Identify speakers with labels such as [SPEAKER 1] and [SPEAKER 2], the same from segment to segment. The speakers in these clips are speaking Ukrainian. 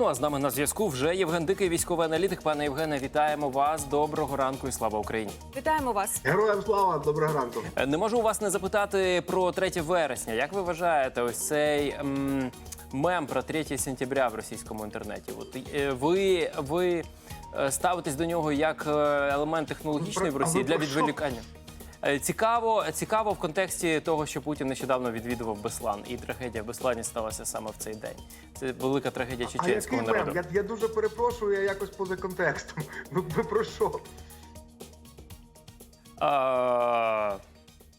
[SPEAKER 1] Ну а з нами на зв'язку вже Євген Дикий, військовий аналітик. Пане Євгене, вітаємо вас. Доброго ранку і слава Україні.
[SPEAKER 2] Вітаємо вас.
[SPEAKER 3] Героям слава, доброго ранку.
[SPEAKER 1] Е, Не можу у вас не запитати про 3 вересня. Як ви вважаєте, ось цей м, мем про 3 сентября в російському інтернеті? От е, ви, ви е, ставитесь до нього як елемент технологічний в
[SPEAKER 3] Про- а
[SPEAKER 1] Росії для відволікання? Е, Цікаво, цікаво в контексті того, що Путін нещодавно відвідував Беслан, і трагедія в Беслані сталася саме в цей день. Це велика трагедія чеченського народу.
[SPEAKER 3] Я, я дуже перепрошую, я якось поза контекстом. Ви, ви про що?
[SPEAKER 1] А,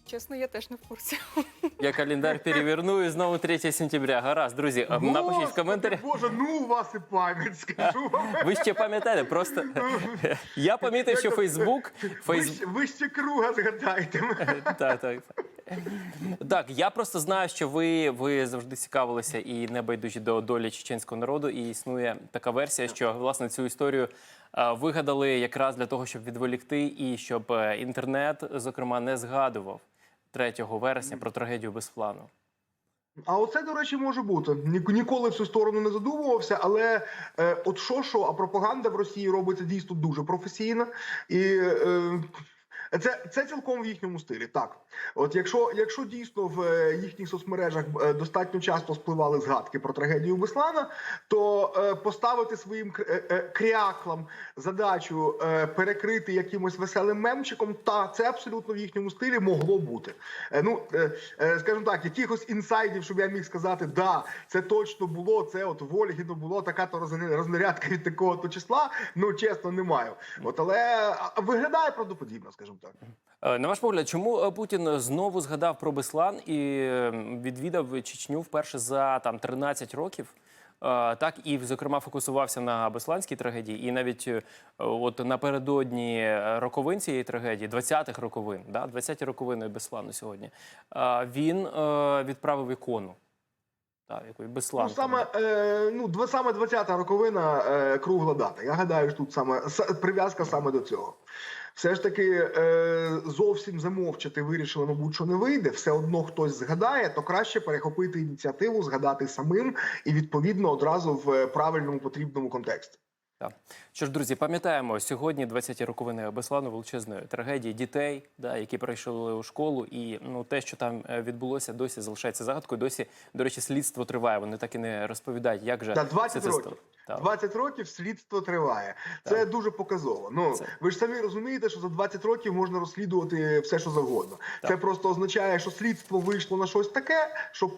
[SPEAKER 2] Чесно, я теж не в курсі.
[SPEAKER 1] Я календар переверну і знову 3 сентября. Гаразд, друзі, напишіть в коментарях.
[SPEAKER 3] Боже, ну у вас і пам'ять, скажу вам.
[SPEAKER 1] Ви ще пам'ятаєте, просто я помітив, що Фейсбук. Фейс...
[SPEAKER 3] ви ще круга згадайте.
[SPEAKER 1] Так, так, так. Так, я просто знаю, що ви, ви завжди цікавилися і не байдужі до долі чеченського народу. І існує така версія, що власне цю історію е, вигадали якраз для того, щоб відволікти і щоб е, інтернет, зокрема, не згадував 3 вересня про трагедію без плану.
[SPEAKER 3] А оце, до речі, може бути. Ні- Ніколи в цю сторону не задумувався, але е, от що що, а пропаганда в Росії робиться дійсно дуже професійно. І е, це, це цілком в їхньому стилі. Так, от якщо, якщо дійсно в е, їхніх соцмережах е, достатньо часто спливали згадки про трагедію Беслана, то е, поставити своїм е, кряклам задачу е, перекрити якимось веселим мемчиком, та це абсолютно в їхньому стилі могло бути. Е, ну, е, скажімо так, якихось інсайдів, щоб я міг сказати, да, це точно було, це от в Ольгіно було така то рознарядка від такого то числа. Ну чесно, не маю. От але виглядає правдоподібно, скажімо так.
[SPEAKER 1] Е, На ваш погляд, чому е, Путін знову згадав про Беслан і відвідав Чечню вперше за там 13 років? Е, Так і зокрема фокусувався на Бесланській трагедії, і навіть от напередодні роковин цієї трагедії, 20-х роковин, да, 20-ті роковини Беслану сьогодні. Він відправив ікону. Так, якої Беслан.
[SPEAKER 3] Ну саме е, ну саме 20-та роковина е, кругла дата. Я гадаю, що тут саме прив'язка саме до цього. Все ж таки е, зовсім замовчати вирішили, мабуть, що не вийде. Все одно хтось згадає, то краще перехопити ініціативу, згадати самим і відповідно одразу в правильному потрібному контексті.
[SPEAKER 1] Так. Що ж, друзі, пам'ятаємо сьогодні 20-ті роковини Беслану величезної трагедії дітей, да, які прийшли у школу, і ну те, що там е, відбулося, досі залишається загадкою. Досі, до речі, слідство триває. Вони так і не розповідають, як же
[SPEAKER 3] Та 20
[SPEAKER 1] це
[SPEAKER 3] років.
[SPEAKER 1] Так.
[SPEAKER 3] 20 років слідство триває. Це дуже показово. Ну
[SPEAKER 1] Це-
[SPEAKER 3] ви ж самі розумієте, що за 20 років можна розслідувати все, що завгодно. Це просто означає, що слідство вийшло на щось таке, щоб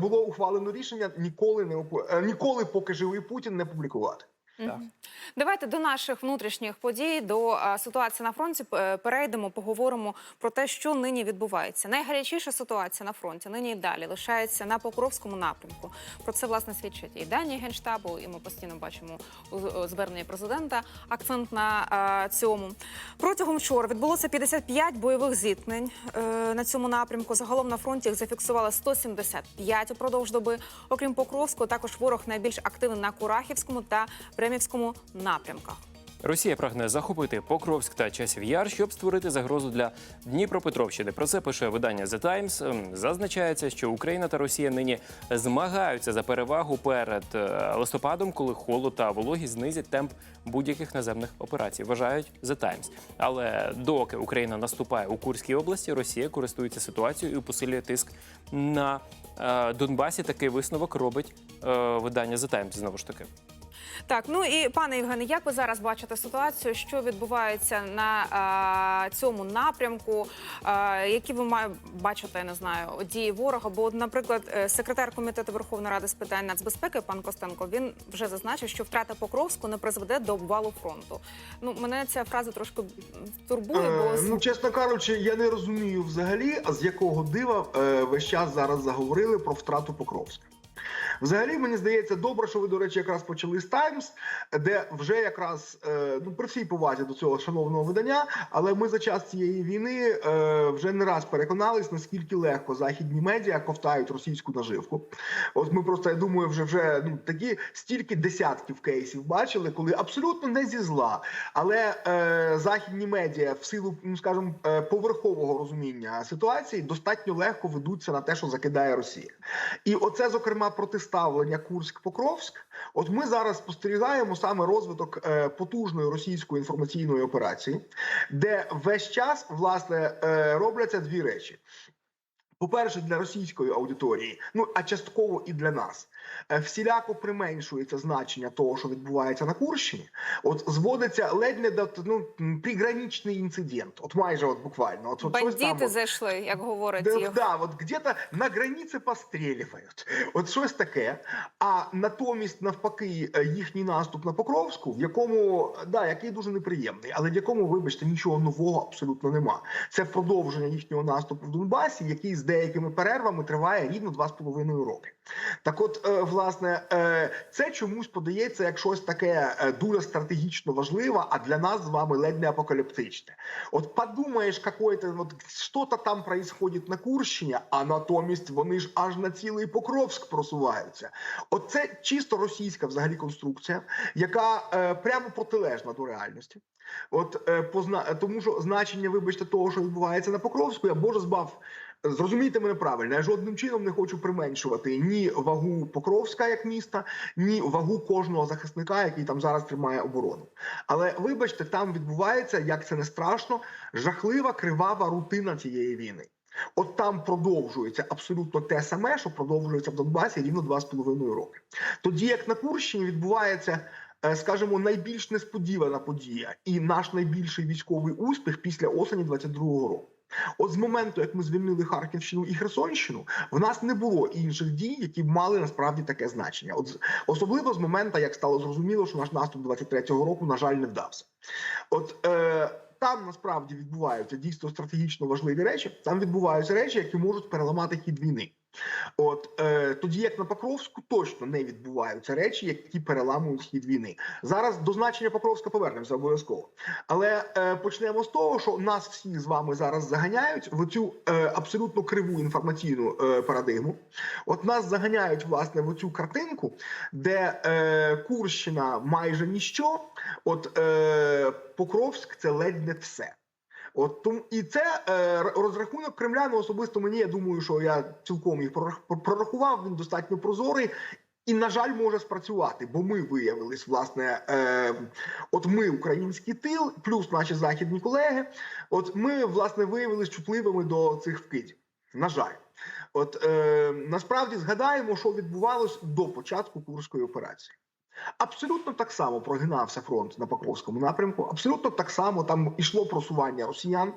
[SPEAKER 3] було ухвалено рішення ніколи не опу- е, ніколи, поки живий Путін, не публікувати.
[SPEAKER 1] Так.
[SPEAKER 2] Давайте до наших внутрішніх подій, до ситуації на фронті е, перейдемо, поговоримо про те, що нині відбувається. Найгарячіша ситуація на фронті нині і далі лишається на Покровському напрямку. Про це власне свідчать і дані генштабу, і ми постійно бачимо у зверненні президента акцент на цьому. Протягом вчора відбулося 55 бойових зіткнень е, на цьому напрямку. Загалом на фронті їх зафіксували 175 упродовж доби. Окрім Покровського, також ворог найбільш активний на Курахівському та Премівському напрямках.
[SPEAKER 1] Росія прагне захопити Покровськ та Часів Яр, щоб створити загрозу для Дніпропетровщини. Про це пише видання The Times. Ем, Зазначається, що Україна та Росія нині змагаються за перевагу перед е, листопадом, коли холод та вологість знизять темп будь-яких наземних операцій. Вважають The Times. Але доки Україна наступає у Курській області, Росія користується ситуацією і посилює тиск на е, Донбасі. Такий висновок робить е, видання The Times, Знову ж таки.
[SPEAKER 2] Так, ну і пане Євгене, як ви зараз бачите ситуацію, що відбувається на а, цьому напрямку? А, які ви має бачите, я не знаю, дії ворога? Бо, наприклад, е, секретар комітету Верховної Ради з питань нацбезпеки пан Костенко він вже зазначив, що втрата Покровську не призведе до обвалу фронту. Ну мене ця фраза трошки турбує, бо
[SPEAKER 3] Е, ну, чесно кажучи, я не розумію взагалі, з якого дива е, весь час зараз заговорили про втрату Покровська. Взагалі, мені здається, добре, що ви, до речі, якраз почали з Таймс, де вже якраз е, ну при всій повазі до цього шановного видання, але ми за час цієї війни е, вже не раз переконались, наскільки легко західні медіа ковтають російську наживку. От ми просто я думаю, вже вже ну такі стільки десятків кейсів бачили, коли абсолютно не зі зла, але е, західні медіа в силу, ну скажімо, е, поверхового розуміння ситуації достатньо легко ведуться на те, що закидає Росія, і оце зокрема протиставлення Курськ-Покровськ, от ми зараз спостерігаємо саме розвиток е, потужної російської інформаційної операції, де весь час власне е, робляться дві речі. По-перше, для російської аудиторії, ну а частково і для нас, всіляко применшується значення того, що відбувається на Курщині. От зводиться ледь не до ну, приграничний інцидент. От майже от буквально. От, от там,
[SPEAKER 2] Бандити
[SPEAKER 3] от.
[SPEAKER 2] зайшли, як говорить
[SPEAKER 3] Да,
[SPEAKER 2] їх.
[SPEAKER 3] да, от где-то на границі пострілюють. От щось таке. А натомість, навпаки, е, їхній наступ на Покровську, в якому да, який дуже неприємний, але в якому, вибачте, нічого нового абсолютно нема. Це продовження їхнього наступу в Донбасі, який з деякими перервами триває рівно два з половиною роки. Так, от, е, власне, е, це чомусь подається як щось таке е, дуже стратегічно важливе, а для нас з вами ледь не апокаліптичне. От подумаєш, какое-то вот что-то там происходит на Курщині, а натомість вони ж аж на цілий Покровськ просуваються. От це чисто російська взагалі конструкція, яка прямо протилежна до реальності. От позна... тому, що значення, вибачте, того, що відбувається на Покровську, я боже збав. Зрозумійте мене правильно, я жодним чином не хочу применшувати ні вагу Покровська як міста, ні вагу кожного захисника, який там зараз тримає оборону. Але вибачте, там відбувається, як це не страшно, жахлива кривава рутина цієї війни. От там продовжується абсолютно те саме, що продовжується в Донбасі рівно два з половиною роки. Тоді як на Курщині відбувається. е, Скажімо, найбільш несподівана подія і наш найбільший військовий успіх після осені 22-го року. От з моменту, як ми звільнили Харківщину і Херсонщину, в нас не було інших дій, які б мали насправді таке значення. От особливо з моменту, як стало зрозуміло, що наш наступ 23-го року, на жаль, не вдався. От е, там насправді відбуваються дійсно стратегічно важливі речі. Там відбуваються речі, які можуть переламати хід війни. От е, тоді, як на Покровську, точно не відбуваються речі, які переламують хід війни. Зараз до значення Покровська повернемося обов'язково. Але е, почнемо з того, що нас всі з вами зараз заганяють в цю е, абсолютно криву інформаційну е, парадигму. От нас заганяють власне в цю картинку, де е, Курщина майже ніщо, от е, Покровськ це ледь не все. От тому і це е, розрахунок Кремля. Ну особисто мені я думаю, що я цілком їх прорах- прорахував. Він достатньо прозорий. І, на жаль, може спрацювати, бо ми виявились, власне, е, от ми, український тил, плюс наші західні колеги. От ми, власне, виявились чутливими до цих вкидів. На жаль, от е, насправді згадаємо, що відбувалось до початку курської операції. Абсолютно так само прогинався фронт на Покровському напрямку. Абсолютно так само там ішло просування росіян.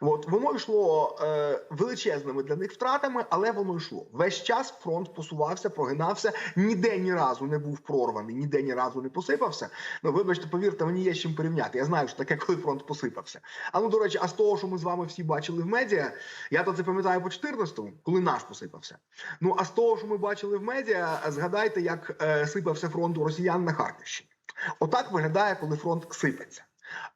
[SPEAKER 3] От воно йшло е, величезними для них втратами, але воно йшло. Весь час фронт посувався, прогинався. Ніде ні разу не був прорваний, ніде ні разу не посипався. Ну, вибачте, повірте, мені є з чим порівняти. Я знаю, що таке, коли фронт посипався. А ну до речі, а з того, що ми з вами всі бачили в медіа, я то це пам'ятаю по 14-му, коли наш посипався. Ну а з того, що ми бачили в медіа, згадайте, як е, сипався фронт у росіян на Харківщині. Отак виглядає, коли фронт сипеться.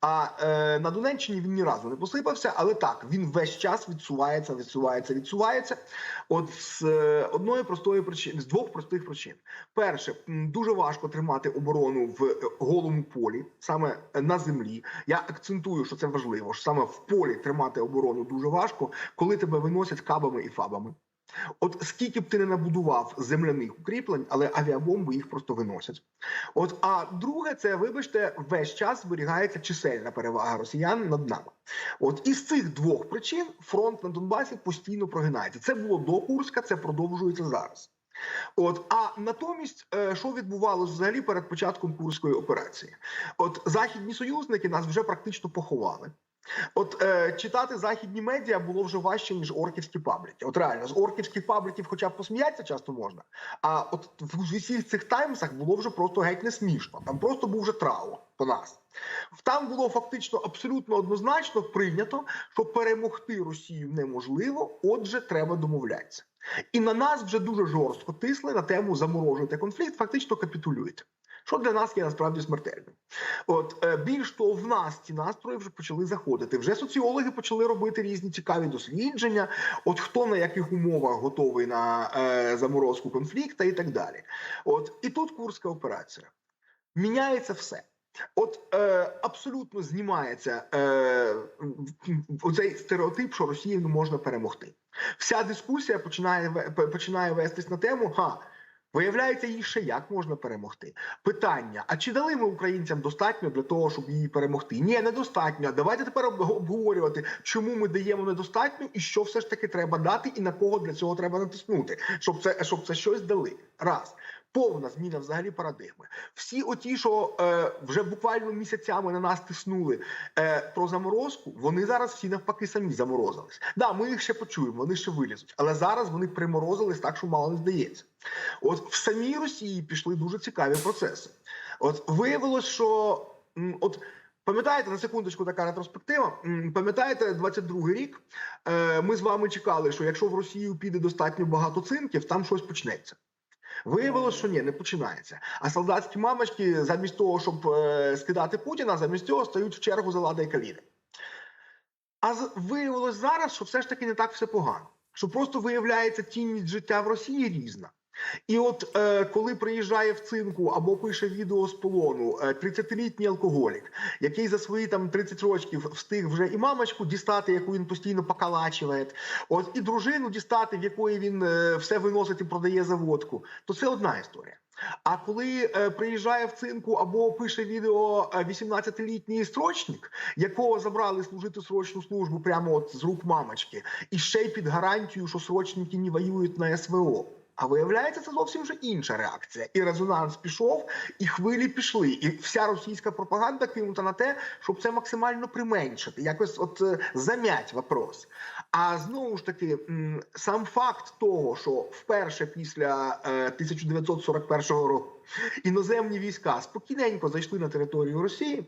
[SPEAKER 3] А е, на Донеччині він ні разу не посипався, але так він весь час відсувається, відсувається, відсувається. От з е, одної простої причини, з двох простих причин. Перше, дуже важко тримати оборону в е, голому полі, саме е, на землі. Я акцентую, що це важливо. що Саме в полі тримати оборону дуже важко, коли тебе виносять кабами і фабами. От скільки б ти не набудував земляних укріплень, але авіабомби їх просто виносять. От а друге, це вибачте, весь час зберігається чисельна перевага росіян над нами. От із цих двох причин фронт на Донбасі постійно прогинається. Це було до Курська, це продовжується зараз. От а натомість, е, що відбувалося взагалі перед початком курської операції? От західні союзники нас вже практично поховали. От е, читати західні медіа було вже важче ніж орківські пабліки. От реально з орківських пабліків, хоча б посміятися часто можна. А от в усіх цих таймсах було вже просто геть не смішно. Там просто був вже траур по нас. Там було фактично абсолютно однозначно прийнято, що перемогти Росію неможливо, отже, треба домовлятися. І на нас вже дуже жорстко тисли на тему заморожуйте конфлікт, фактично капітулюйте. Що для нас є насправді смертельним. От е, більш того, в нас ці настрої вже почали заходити. Вже соціологи почали робити різні цікаві дослідження. От хто на яких умовах готовий на е, заморозку конфлікту і так далі. От і тут курська операція. Міняється все. От е, абсолютно знімається е, оцей стереотип, що Росію не можна перемогти. Вся дискусія починає починає вестись на тему: ха, Виявляється, її ще як можна перемогти. Питання: а чи дали ми українцям достатньо для того, щоб її перемогти? Ні, недостатньо. Давайте тепер обговорювати, чому ми даємо недостатньо, і що все ж таки треба дати, і на кого для цього треба натиснути, щоб це щоб це щось дали. Раз. Повна зміна взагалі парадигми. Всі оті, що е, вже буквально місяцями на нас тиснули е, про заморозку, вони зараз всі навпаки самі заморозились. Да, ми їх ще почуємо, вони ще вилізуть, але зараз вони приморозились так, що мало не здається. От в самій Росії пішли дуже цікаві процеси. От виявилось, що от. Пам'ятаєте на секундочку така ретроспектива? Пам'ятаєте, 22-й рік е, ми з вами чекали, що якщо в Росію піде достатньо багато цинків, там щось почнеться. Виявилось, що ні, не починається. А солдатські мамочки, замість того, щоб е, скидати Путіна, замість цього стають в чергу за лади і каліни. А виявилось зараз, що все ж таки не так все погано. Що просто виявляється цінність життя в Росії різна. І от е, коли приїжджає в цинку або пише відео з полону е, 30-літній алкоголік, який за свої там 30 років встиг вже і мамочку дістати, яку він постійно покалачує, от і дружину дістати, в якої він е, все виносить і продає за водку, то це одна історія. А коли е, приїжджає в цинку або пише відео е, 18-літній строчник, якого забрали служити срочну службу прямо от з рук мамочки, і ще й під гарантію, що срочники не воюють на СВО. А виявляється, це зовсім вже інша реакція. І резонанс пішов, і хвилі пішли. І вся російська пропаганда кинута на те, щоб це максимально применшити, якось от е, замять вопрос. А знову ж таки, сам факт того, що вперше після е, 1941 року іноземні війська спокійненько зайшли на територію Росії.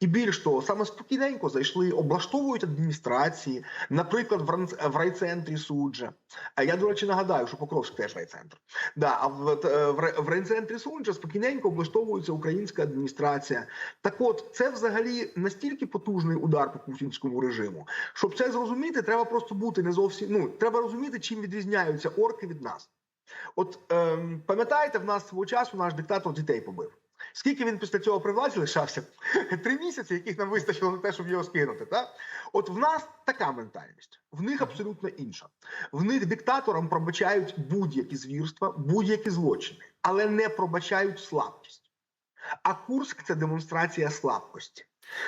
[SPEAKER 3] І більш того, саме спокійненько зайшли, облаштовують адміністрації, наприклад, в райцентрі суджа. А я, до речі, нагадаю, що Покровськ теж райцентр. Да, а в, е, в райцентрі суджа спокійненько облаштовується українська адміністрація. Так от, це взагалі настільки потужний удар по путінському режиму. Щоб це зрозуміти, треба просто бути не зовсім. Ну треба розуміти, чим відрізняються орки від нас. От ем, пам'ятаєте, в нас свого часу наш диктатор дітей побив. Скільки він після цього при владі лишався? Три місяці, яких нам вистачило на те, щоб його скинути. Так? От в нас така ментальність, в них абсолютно інша. В них диктаторам пробачають будь-які звірства, будь-які злочини, але не пробачають слабкість. А Курск це демонстрація слабкості.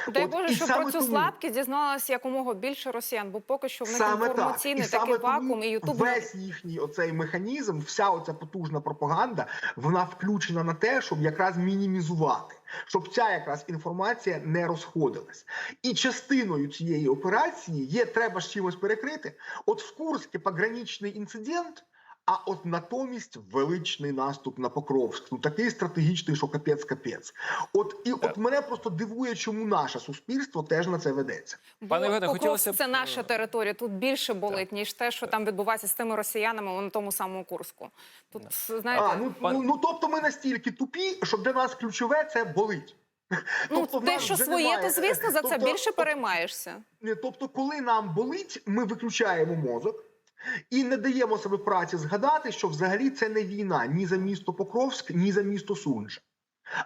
[SPEAKER 2] Дай
[SPEAKER 3] От,
[SPEAKER 2] Боже, що про цю
[SPEAKER 3] тому-
[SPEAKER 2] слабкість дізналося якомога більше росіян, бо поки що в них
[SPEAKER 3] Саме так.
[SPEAKER 2] інформаційний
[SPEAKER 3] саме
[SPEAKER 2] такий вакуум, і Ютуб
[SPEAKER 3] весь їхній оцей механізм, вся оця потужна пропаганда, вона включена на те, щоб якраз мінімізувати, щоб ця якраз інформація не розходилась. І частиною цієї операції є треба з чимось перекрити. От в Курське пограничний інцидент. А от натомість величний наступ на Покровськ. Ну такий стратегічний, що капець капець. От і от мене просто дивує, чому наше суспільство теж на це ведеться.
[SPEAKER 1] Пане Євгене, хотілося б,
[SPEAKER 2] це наша територія. Тут більше болить, ніж те, що там відбувається з тими росіянами на тому самому Курску. Тут знаєте,
[SPEAKER 3] А, ну,
[SPEAKER 1] Пан-
[SPEAKER 3] ну, ну тобто ми настільки тупі, що для нас ключове це болить.
[SPEAKER 2] ну
[SPEAKER 3] тобто
[SPEAKER 2] те, що своє,
[SPEAKER 3] немає-
[SPEAKER 2] то звісно за це
[SPEAKER 3] тобто-
[SPEAKER 2] більше переймаєшся.
[SPEAKER 3] Ні, Тобто, коли нам болить, ми виключаємо мозок і не даємо себе праці згадати, що взагалі це не війна ні за місто Покровськ, ні за місто Сунжа.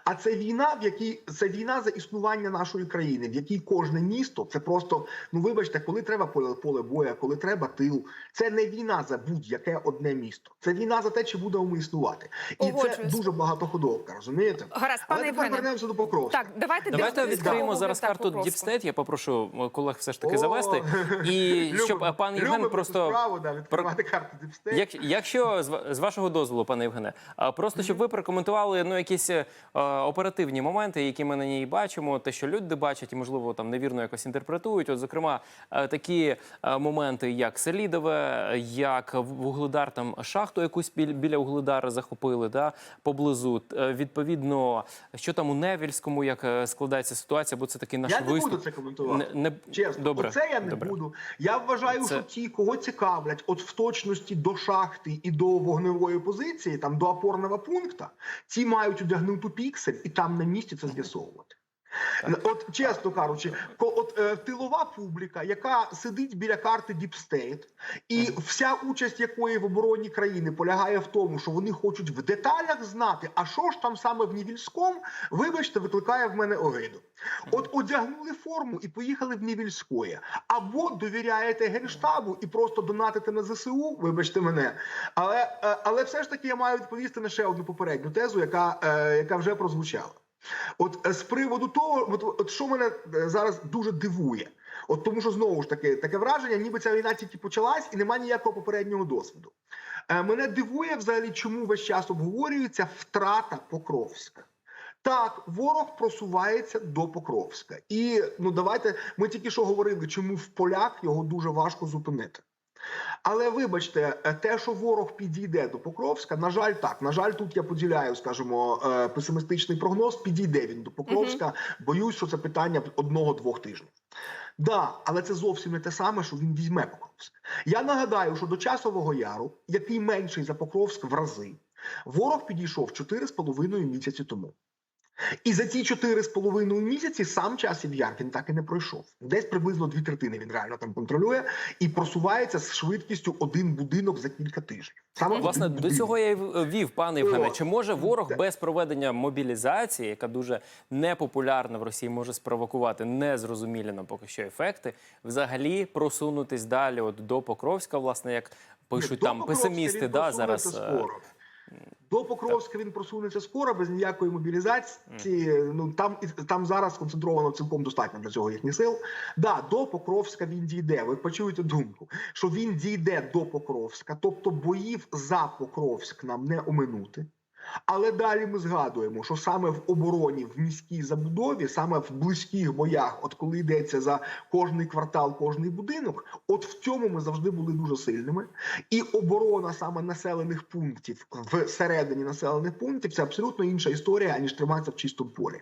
[SPEAKER 3] А це війна, в якій це війна за існування нашої країни, в якій кожне місто це просто ну вибачте, коли треба поле, поле боя, коли треба тил. Це не війна за будь-яке одне місто. Це війна за те, чи будемо ми існувати. І це
[SPEAKER 2] Погоджуюсь.
[SPEAKER 3] дуже багатоходовка, розумієте?
[SPEAKER 2] Гаразд, пане
[SPEAKER 3] тепер вернемося до Покровська.
[SPEAKER 2] Так, давайте
[SPEAKER 1] Давайте відкриємо
[SPEAKER 2] огляд
[SPEAKER 1] зараз карту. Діпстейт. Я попрошу колег все ж таки
[SPEAKER 3] О,
[SPEAKER 1] завести. І щоб пан Євген просто
[SPEAKER 3] справу, да, відкривати карту Діпстейт.
[SPEAKER 1] Як, якщо з, вашого дозволу, пане Євгене, а, просто щоб ви прокоментували ну якісь е, оперативні моменти, які ми на ній бачимо, те, що люди бачать, і можливо там невірно якось інтерпретують. От, зокрема, е, такі е, моменти, як Селідове, як Вугледар, там шахту якусь біля Вугледара захопили, да, поблизу. Е, Відповідно, що там у Невільському, як е, складається ситуація, бо це такий наш
[SPEAKER 3] Я не
[SPEAKER 1] виступ.
[SPEAKER 3] буду це коментувати.
[SPEAKER 1] Не, не...
[SPEAKER 3] Чесно,
[SPEAKER 1] Добре.
[SPEAKER 3] оце я не
[SPEAKER 1] Добре.
[SPEAKER 3] буду. Я вважаю,
[SPEAKER 1] Це-
[SPEAKER 3] що ті, кого цікавлять, от в точності до шахти і до вогневої позиції, там до опорного пункту, ті мають одягнути піксель і там на місці це з'ясовувати. От чесно кажучи, от е, тилова публіка, яка сидить біля карти Deep State, і вся участь якої в обороні країни полягає в тому, що вони хочуть в деталях знати, а що ж там саме в Нівільському, вибачте, викликає в мене огиду. От одягнули форму і поїхали в Нівільськое. Або довіряєте генштабу і просто донатите на ЗСУ, вибачте мене. Але, е, але все ж таки я маю відповісти на ще одну попередню тезу, яка, е, яка вже прозвучала. От е, з приводу того, от, от що мене е, зараз дуже дивує, от тому що знову ж таки таке враження, ніби ця війна тільки почалась і немає ніякого попереднього досвіду. Е, мене дивує взагалі, чому весь час обговорюється втрата Покровська. Так, ворог просувається до Покровська, і ну давайте ми тільки що говорили, чому в полях його дуже важко зупинити. Але вибачте, е, те, що ворог підійде до Покровська, на жаль, так. На жаль, тут я поділяю, скажімо, е, песимістичний прогноз. Підійде він до Покровська. Боюсь, що це питання одного-двох тижнів. Да, але це зовсім не те саме, що він візьме Покровськ. Я нагадаю, що до часового яру, який менший за Покровськ в рази, ворог підійшов 4,5 місяці тому. І за ці 4,5 місяці сам часів яр він так і не пройшов. Десь приблизно дві третини він реально там контролює і просувається з швидкістю один будинок за кілька тижнів. Саме
[SPEAKER 1] Власне, до цього я й в- вів, пане Євгене. Чи може ворог
[SPEAKER 3] так.
[SPEAKER 1] без проведення мобілізації, яка дуже непопулярна в Росії, може спровокувати незрозумілі нам поки що ефекти, взагалі просунутись далі, от до Покровська, власне, як пишуть
[SPEAKER 3] До
[SPEAKER 1] там песимісти, да, зараз. е,
[SPEAKER 3] скоро. До Покровська він просунеться скоро, без ніякої мобілізації. Ну там там зараз концентровано цілком достатньо для цього їхніх сил. Да, до Покровська він дійде. Ви почуєте думку, що він дійде до Покровська, тобто боїв за Покровськ нам не оминути. Але далі ми згадуємо, що саме в обороні, в міській забудові, саме в близьких боях, от коли йдеться за кожний квартал, кожний будинок, от в цьому ми завжди були дуже сильними. І оборона саме населених пунктів всередині населених пунктів це абсолютно інша історія, аніж триматися в чистому полі.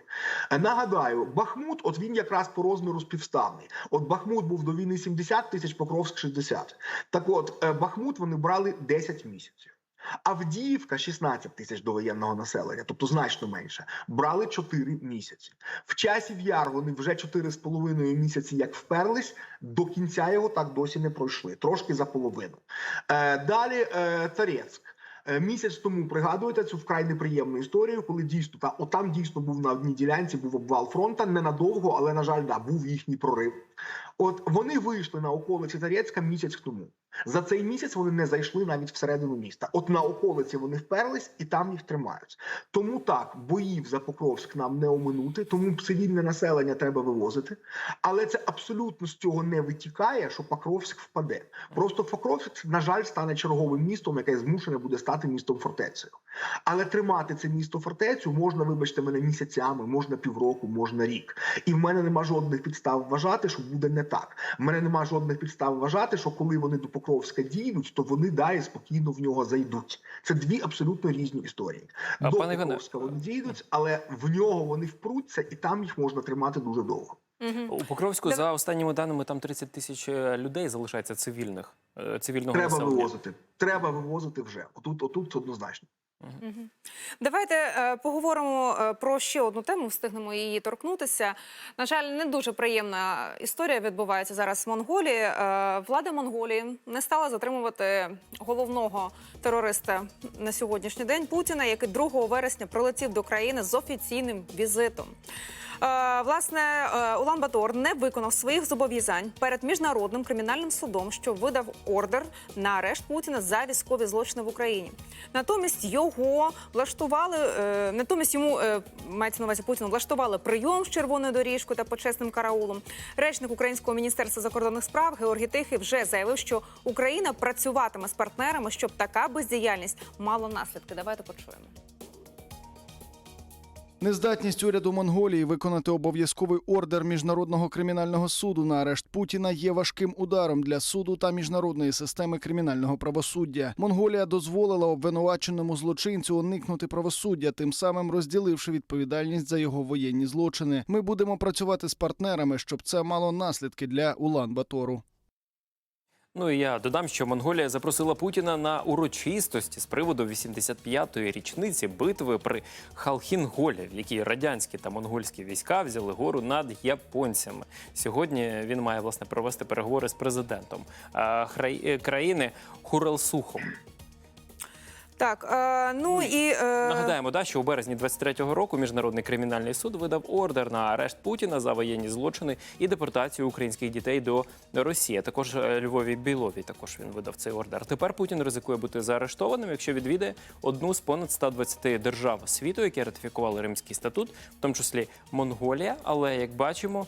[SPEAKER 3] Нагадаю, Бахмут, от він якраз по розміру співставний. От Бахмут був до війни 70 тисяч, Покровськ 60. Так от е, Бахмут вони брали 10 місяців. Авдіївка 16 тисяч до воєнного населення, тобто значно менше. Брали 4 місяці. В часів яр вони вже 4,5 місяці як вперлись. До кінця його так досі не пройшли. Трошки за половину. Е, далі е, Царецьк. Е, Місяць тому пригадуєте цю вкрай неприємну історію, коли дійсно та отам дійсно був на одній ділянці, був обвал фронта ненадовго, але на жаль, да, був їхній прорив. От вони вийшли на околиці Тарецька місяць тому. За цей місяць вони не зайшли навіть всередину міста. От на околиці вони вперлись і там їх тримають. Тому так боїв за Покровськ нам не оминути, тому цивільне населення треба вивозити. Але це абсолютно з цього не витікає, що Покровськ впаде. Просто Покровськ, на жаль, стане черговим містом, яке змушене буде стати містом фортецею. Але тримати це місто фортецю можна, вибачте мене, місяцями, можна півроку, можна рік. І в мене нема жодних підстав вважати, що буде не так. В мене нема жодних підстав вважати, що коли вони до Покровська дійдуть, то вони далі спокійно в нього зайдуть. Це дві абсолютно різні історії.
[SPEAKER 1] А,
[SPEAKER 3] до
[SPEAKER 1] пане
[SPEAKER 3] Покровська вони дійдуть, але в нього вони впруться, і там їх можна тримати дуже довго.
[SPEAKER 2] Мгм.
[SPEAKER 1] У Покровську,
[SPEAKER 2] Дав-
[SPEAKER 1] за останніми даними, там 30 тисяч е, людей залишається цивільних, е, цивільного
[SPEAKER 3] Треба
[SPEAKER 1] населення.
[SPEAKER 3] вивозити. Треба вивозити вже. Отут, отут однозначно.
[SPEAKER 2] Давайте е, поговоримо е, про ще одну тему. Встигнемо її торкнутися. На жаль, не дуже приємна історія відбувається зараз в Монголії. Е, влада Монголії не стала затримувати головного терориста на сьогоднішній день Путіна, який 2 вересня прилетів до країни з офіційним візитом. Е, Власне, е, Улан Батор не виконав своїх зобов'язань перед міжнародним кримінальним судом, що видав ордер на арешт Путіна за військові злочини в Україні. Натомість його влаштували, е, натомість йому мається на увазі Путіну влаштували прийом з червоною доріжкою та почесним караулом. Речник Українського міністерства закордонних справ Георгій Тихий вже заявив, що Україна працюватиме з партнерами, щоб така бездіяльність мала наслідки. Давайте почуємо.
[SPEAKER 4] Нездатність уряду Монголії виконати обов'язковий ордер міжнародного кримінального суду на арешт Путіна є важким ударом для суду та міжнародної системи кримінального правосуддя. Монголія дозволила обвинуваченому злочинцю уникнути правосуддя, тим самим розділивши відповідальність за його воєнні злочини. Ми будемо працювати з партнерами, щоб це мало наслідки для Улан Батору.
[SPEAKER 1] Ну і я додам, що Монголія запросила Путіна на урочистості з приводу 85-ї річниці битви при Халхінголі, в якій радянські та монгольські війська взяли гору над японцями. Сьогодні він має власне провести переговори з президентом е, країни Хуралсухом.
[SPEAKER 2] Так, е, ну і е,
[SPEAKER 1] Нагадаємо, да, що у березні 23-го року міжнародний кримінальний суд видав ордер на арешт Путіна за воєнні злочини і депортацію українських дітей до Росії. Також е, Львові Білові також він видав цей ордер. Тепер Путін ризикує бути заарештованим, якщо відвідає одну з понад 120 держав світу, які ратифікували Римський статут, в тому числі Монголія. Але як бачимо.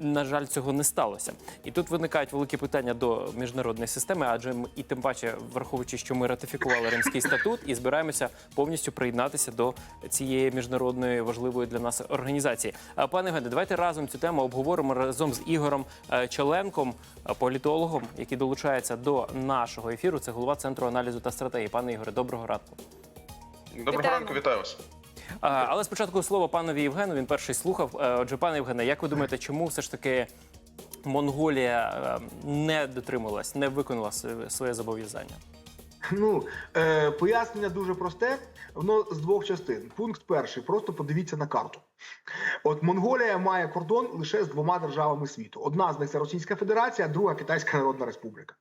[SPEAKER 1] На жаль, цього не сталося, і тут виникають великі питання до міжнародної системи, адже ми і тим паче, враховуючи, що ми ратифікували Римський статут і збираємося повністю приєднатися до цієї міжнародної важливої для нас організації. Пане Євгене, давайте разом цю тему обговоримо разом з Ігорем е, Челенком, е, політологом, який долучається до нашого ефіру. Це голова центру аналізу та стратегії. Пане Ігоре, доброго ранку.
[SPEAKER 5] Доброго
[SPEAKER 2] Вітаємо.
[SPEAKER 5] ранку, вітаю вас.
[SPEAKER 1] Але спочатку слово панові Євгену. Він перший слухав. Е, Отже, пане Євгене, як ви думаєте, чому все ж таки Монголія е, не дотрималась, не виконала своє- своє зобов'язання?
[SPEAKER 3] Ну е, пояснення дуже просте. Воно з двох частин. Пункт перший: просто подивіться на карту. От Монголія має кордон лише з двома державами світу. Одна з них це Російська Федерація, друга Китайська Народна Республіка.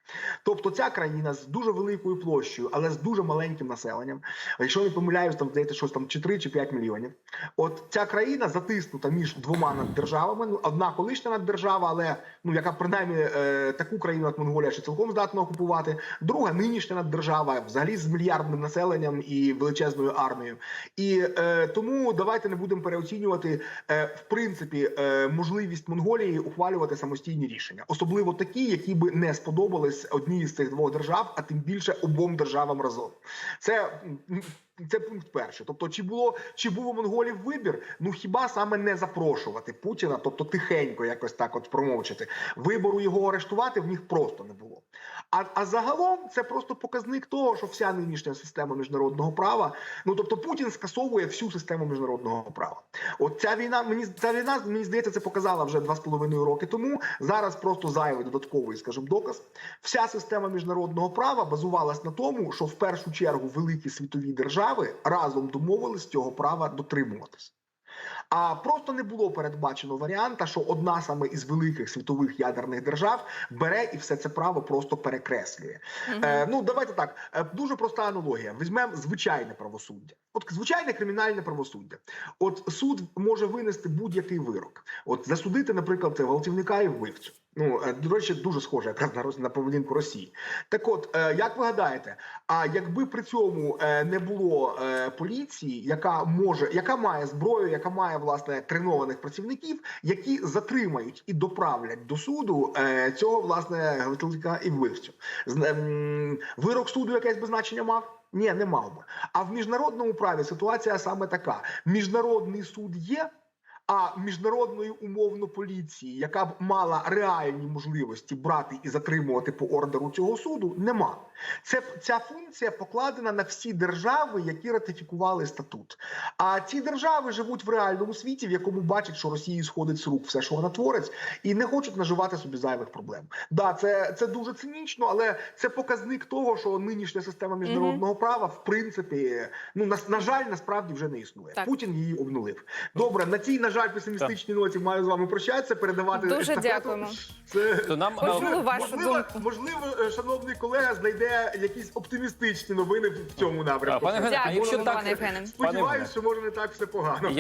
[SPEAKER 3] Тобто ця країна з дуже великою площею, але з дуже маленьким населенням. Якщо не помиляюсь, там здається щось там чи 3 чи 5 мільйонів. От ця країна затиснута між двома наддержавами. Ну, одна колишня наддержава, але ну яка принаймні е, таку країну, як Монголія, ще цілком здатна окупувати. Друга нинішня наддержава, взагалі з мільярдним населенням і величезною армією. І е, тому давайте не будемо переоцінювати е, в принципі е, можливість Монголії ухвалювати самостійні рішення, особливо такі, які би не сподобались одній з цих двох держав, а тим більше обом державам разом. Це це пункт перший. Тобто, чи було чи був у монголів вибір? Ну хіба саме не запрошувати Путіна, тобто тихенько якось так от промовчати. Вибору його арештувати в них просто не було. А, а загалом це просто показник того, що вся нинішня система міжнародного права, ну тобто Путін скасовує всю систему міжнародного права. От ця війна, мені ця війна, мені здається, це показала вже два з половиною роки тому. Зараз просто зайвий додатковий, скажімо, доказ. Вся система міжнародного права базувалась на тому, що в першу чергу великі світові держави разом домовились цього права дотримуватись. А просто не було передбачено варіанта, що одна саме із великих світових ядерних держав бере і все це право просто перекреслює. Е, ну давайте так. Е, дуже проста аналогія. Візьмемо звичайне правосуддя. От звичайне кримінальне правосуддя. От суд може винести будь-який вирок. От засудити, наприклад, гвалтівника і вбивцю. Ну е, до речі, дуже схоже якраз на поведінку Росії. Так, от е, як ви гадаєте, а якби при цьому е, не було поліції, яка може, яка має зброю, яка має власне тренованих працівників, які затримають і доправлять до суду цього власне гвалтівника і вбивцю, вирок суду якесь би значення мав? Ні, не мав би. А в міжнародному праві ситуація саме така: міжнародний суд є. А міжнародної умовно поліції, яка б мала реальні можливості брати і затримувати по ордеру цього суду, нема. Це ця функція покладена на всі держави, які ратифікували статут. А ці держави живуть в реальному світі, в якому бачать, що Росії сходить з рук все, що вона творить, і не хочуть наживати собі зайвих проблем. Да, це, це дуже цинічно, але це показник того, що нинішня система міжнародного права, в принципі, ну на, на жаль, насправді вже не існує.
[SPEAKER 2] Так.
[SPEAKER 3] Путін її обнулив. Добре, на цій, на жаль, песимістичній ноті маю з вами прощатися, передавати
[SPEAKER 2] Дуже
[SPEAKER 3] естафету.
[SPEAKER 2] дякуємо.
[SPEAKER 3] Це
[SPEAKER 1] То нам
[SPEAKER 3] можливо,
[SPEAKER 2] думку.
[SPEAKER 3] можливо, е, шановний колега знайде якісь оптимістичні новини в цьому напрямку.
[SPEAKER 1] Пане Євгене, а якщо так,
[SPEAKER 2] Євгене.
[SPEAKER 3] Сподіваюсь, що може не так все погано.